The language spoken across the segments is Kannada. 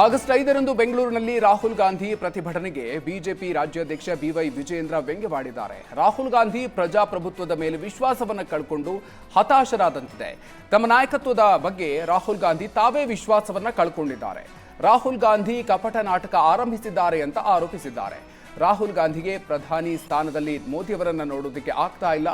ಆಗಸ್ಟ್ ಐದರಂದು ಬೆಂಗಳೂರಿನಲ್ಲಿ ರಾಹುಲ್ ಗಾಂಧಿ ಪ್ರತಿಭಟನೆಗೆ ಬಿಜೆಪಿ ರಾಜ್ಯಾಧ್ಯಕ್ಷ ಬಿವೈ ವಿಜಯೇಂದ್ರ ವ್ಯಂಗ್ಯವಾಡಿದ್ದಾರೆ. ರಾಹುಲ್ ಗಾಂಧಿ ಪ್ರಜಾಪ್ರಭುತ್ವದ ಮೇಲೆ ವಿಶ್ವಾಸವನ್ನು ಕಳ್ಕೊಂಡು ಹತಾಶರಾದಂತಿದೆ. ತಮ್ಮ ನಾಯಕತ್ವದ ಬಗ್ಗೆ ರಾಹುಲ್ ಗಾಂಧಿ ತಾವೇ ವಿಶ್ವಾಸವನ್ನು ಕಳ್ಕೊಂಡಿದ್ದಾರೆ. ರಾಹುಲ್ ಗಾಂಧಿ ಕಪಟ ನಾಟಕ ಆರಂಭಿಸಿದ್ದಾರೆ ಅಂತ ಆರೋಪಿಸಿದ್ದಾರೆ. ರಾಹುಲ್ ಗಾಂಧಿಗೆ ಪ್ರಧಾನಿ ಸ್ಥಾನದಲ್ಲಿ ಮೋದಿಯವರನ್ನು ನೋಡೋದಕ್ಕೆ ಆಗ್ತಾ ಇಲ್ಲ.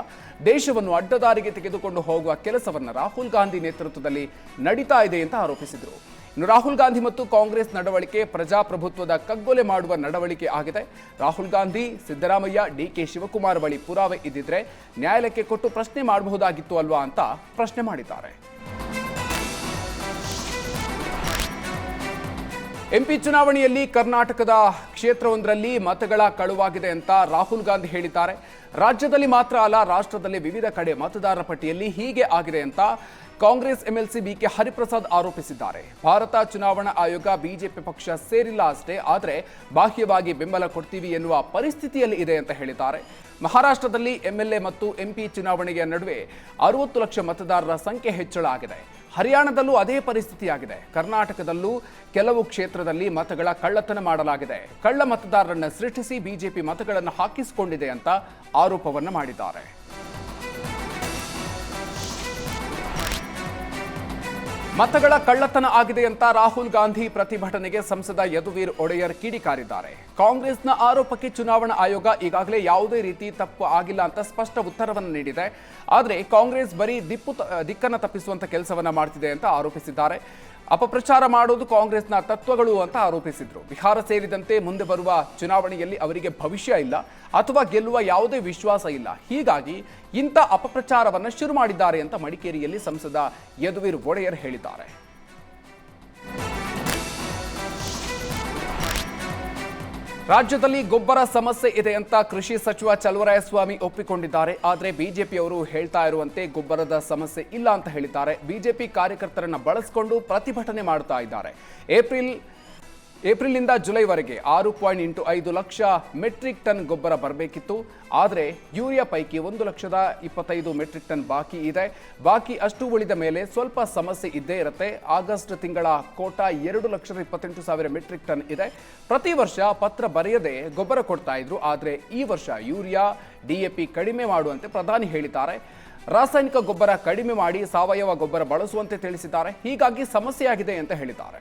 ದೇಶವನ್ನು ಅಡ್ಡದಾರಿಗೆ ತೆಗೆದುಕೊಂಡು ಹೋಗುವ ಕೆಲಸವನ್ನು ರಾಹುಲ್ ಗಾಂಧಿ ನೇತೃತ್ವದಲ್ಲಿ ನಡೀತಾ ಇದೆ ಅಂತ ಆರೋಪಿಸಿದರು. ಇನ್ನು ರಾಹುಲ್ ಗಾಂಧಿ ಮತ್ತು ಕಾಂಗ್ರೆಸ್ ನಡವಳಿಕೆ ಪ್ರಜಾಪ್ರಭುತ್ವದ ಕಗ್ಗೊಲೆ ಮಾಡುವ ನಡವಳಿಕೆ ಆಗಿದೆ. ರಾಹುಲ್ ಗಾಂಧಿ, ಸಿದ್ದರಾಮಯ್ಯ ಡಿ ಕೆ ಶಿವಕುಮಾರ್ ಬಳಿ ಪುರಾವೆ ಇದ್ದಿದ್ರೆ ನ್ಯಾಯಾಲಯಕ್ಕೆ ಕೊಟ್ಟು ಪ್ರಶ್ನೆ ಮಾಡಬಹುದಾಗಿತ್ತು ಅಲ್ವಾ ಅಂತ ಪ್ರಶ್ನೆ ಮಾಡಿದ್ದಾರೆ. ಎಂಪಿ ಚುನಾವಣೆಯಲ್ಲಿ ಕರ್ನಾಟಕದ ಕ್ಷೇತ್ರವೊಂದರಲ್ಲಿ ಮತಗಳ ಕಳುವಾಗಿದೆ ಅಂತ ರಾಹುಲ್ ಗಾಂಧಿ ಹೇಳಿದ್ದಾರೆ. ರಾಜ್ಯದಲ್ಲಿ ಮಾತ್ರ ಅಲ್ಲ, ರಾಷ್ಟ್ರದಲ್ಲಿ ವಿವಿಧ ಕಡೆ ಮತದಾರರ ಪಟ್ಟಿಯಲ್ಲಿ ಹೀಗೆ ಆಗಿದೆ ಅಂತ ಕಾಂಗ್ರೆಸ್ ಎಂಎಲ್ಸಿ ಬಿಕೆ ಹರಿಪ್ರಸಾದ್ ಆರೋಪಿಸಿದ್ದಾರೆ. ಭಾರತ ಚುನಾವಣಾ ಆಯೋಗ ಬಿಜೆಪಿ ಪಕ್ಷ ಸೇರಿಲ್ಲ ಅಷ್ಟೇ, ಆದರೆ ಬಾಹ್ಯವಾಗಿ ಬೆಂಬಲ ಕೊಡ್ತೀವಿ ಎನ್ನುವ ಪರಿಸ್ಥಿತಿಯಲ್ಲಿ ಇದೆ ಅಂತ ಹೇಳಿದ್ದಾರೆ. ಮಹಾರಾಷ್ಟ್ರದಲ್ಲಿ ಎಂಎಲ್ಎ ಮತ್ತು ಎಂಪಿ ಚುನಾವಣೆಯ ನಡುವೆ ಅರವತ್ತು ಲಕ್ಷ ಮತದಾರರ ಸಂಖ್ಯೆ ಹೆಚ್ಚಳ ಆಗಿದೆ. ಹರಿಯಾಣದಲ್ಲೂ ಅದೇ ಪರಿಸ್ಥಿತಿಯಾಗಿದೆ. ಕರ್ನಾಟಕದಲ್ಲೂ ಕೆಲವು ಕ್ಷೇತ್ರದಲ್ಲಿ ಮತಗಳ ಕಳ್ಳತನ ಮಾಡಲಾಗಿದೆ. ಕಳ್ಳ ಮತದಾರರನ್ನು ಸೃಷ್ಟಿಸಿ ಬಿಜೆಪಿ ಮತಗಳನ್ನು ಹಾಕಿಸಿಕೊಂಡಿದೆ ಅಂತ ಆರೋಪವನ್ನು ಮಾಡಿದ್ದಾರೆ. ಮತಗಳ ಕಳ್ಳತನ ಆಗಿದೆ ಅಂತ ರಾಹುಲ್ ಗಾಂಧಿ ಪ್ರತಿಭಟನೆಗೆ ಸಂಸದ ಯದುವೀರ್ ಒಡೆಯರ್ ಕಿಡಿಕಾರಿದ್ದಾರೆ ಕಾಂಗ್ರೆಸ್ನ ಆರೋಪಕ್ಕೆ ಚುನಾವಣಾ ಆಯೋಗ ಈಗಾಗಲೇ ಯಾವುದೇ ರೀತಿ ತಪ್ಪು ಆಗಿಲ್ಲ ಅಂತ ಸ್ಪಷ್ಟ ಉತ್ತರವನ್ನು ನೀಡಿದೆ. ಆದರೆ ಕಾಂಗ್ರೆಸ್ ಬರೀ ದಿಪ್ಪು ದಿಕ್ಕನ್ನು ತಪ್ಪಿಸುವಂತ ಕೆಲಸವನ್ನ ಮಾಡ್ತಿದೆ ಅಂತ ಆರೋಪಿಸಿದ್ದಾರೆ. ಅಪಪ್ರಚಾರ ಮಾಡೋದು ಕಾಂಗ್ರೆಸ್ನ ತತ್ವಗಳು ಅಂತ ಆರೋಪಿಸಿದ್ರು. ಬಿಹಾರ ಸೇರಿದಂತೆ ಮುಂದೆ ಬರುವ ಚುನಾವಣೆಯಲ್ಲಿ ಅವರಿಗೆ ಭವಿಷ್ಯ ಇಲ್ಲ, ಅಥವಾ ಗೆಲ್ಲುವ ಯಾವುದೇ ವಿಶ್ವಾಸ ಇಲ್ಲ. ಹೀಗಾಗಿ ಇಂಥ ಅಪಪ್ರಚಾರವನ್ನ ಶುರು ಮಾಡಿದ್ದಾರೆ ಅಂತ ಮಡಿಕೇರಿಯಲ್ಲಿ ಸಂಸದ ಯದುವೀರ್ ಒಡೆಯರ್ ಹೇಳಿದ್ದಾರೆ. ರಾಜ್ಯದಲ್ಲಿ ಗೊಬ್ಬರ ಸಮಸ್ಯೆ ಇದೆ ಅಂತ ಕೃಷಿ ಸಚಿವ ಚಲುವರಾಯಸ್ವಾಮಿ ಒಪ್ಪಿಕೊಂಡಿದ್ದಾರೆ. ಆದರೆ ಬಿಜೆಪಿಯವರು ಹೇಳ್ತಾ ಇರುವಂತೆ ಗೊಬ್ಬರದ ಸಮಸ್ಯೆ ಇಲ್ಲ ಅಂತ ಹೇಳಿದ್ದಾರೆ. ಬಿಜೆಪಿ ಕಾರ್ಯಕರ್ತರನ್ನ ಬಳಸಿಕೊಂಡು ಪ್ರತಿಭಟನೆ ಮಾಡ್ತಾ ಇದ್ದಾರೆ. ಏಪ್ರಿಲ್ ಏಪ್ರಿಲ್ನಿಂದ ಜುಲೈವರೆಗೆ ಆರು ಪಾಯಿಂಟ್ ಎಂಟು ಐದು ಲಕ್ಷ ಮೆಟ್ರಿಕ್ ಟನ್ ಗೊಬ್ಬರ ಬರಬೇಕಿತ್ತು. ಆದರೆ ಯೂರಿಯಾ ಪೈಕಿ ಒಂದು ಲಕ್ಷದ ಇಪ್ಪತ್ತೈದು ಮೆಟ್ರಿಕ್ ಟನ್ ಬಾಕಿ ಇದೆ. ಬಾಕಿ ಅಷ್ಟು ಉಳಿದ ಮೇಲೆ ಸ್ವಲ್ಪ ಸಮಸ್ಯೆ ಇದ್ದೇ ಇರುತ್ತೆ. ಆಗಸ್ಟ್ ತಿಂಗಳ ಕೋಟಾ ಎರಡು ಲಕ್ಷದ ಇಪ್ಪತ್ತೆಂಟು ಸಾವಿರ ಮೆಟ್ರಿಕ್ ಟನ್ ಇದೆ. ಪ್ರತಿ ವರ್ಷ ಪತ್ರ ಬರೆಯದೆ ಗೊಬ್ಬರ ಕೊಡ್ತಾ ಇದ್ರು. ಆದರೆ ಈ ವರ್ಷ ಯೂರಿಯಾ ಡಿಎಪಿ ಕಡಿಮೆ ಮಾಡುವಂತೆ ಪ್ರಧಾನಿ ಹೇಳಿದ್ದಾರೆ. ರಾಸಾಯನಿಕ ಗೊಬ್ಬರ ಕಡಿಮೆ ಮಾಡಿ ಸಾವಯವ ಗೊಬ್ಬರ ಬಳಸುವಂತೆ ತಿಳಿಸಿದ್ದಾರೆ. ಹೀಗಾಗಿ ಸಮಸ್ಯೆಯಾಗಿದೆ ಅಂತ ಹೇಳಿದ್ದಾರೆ.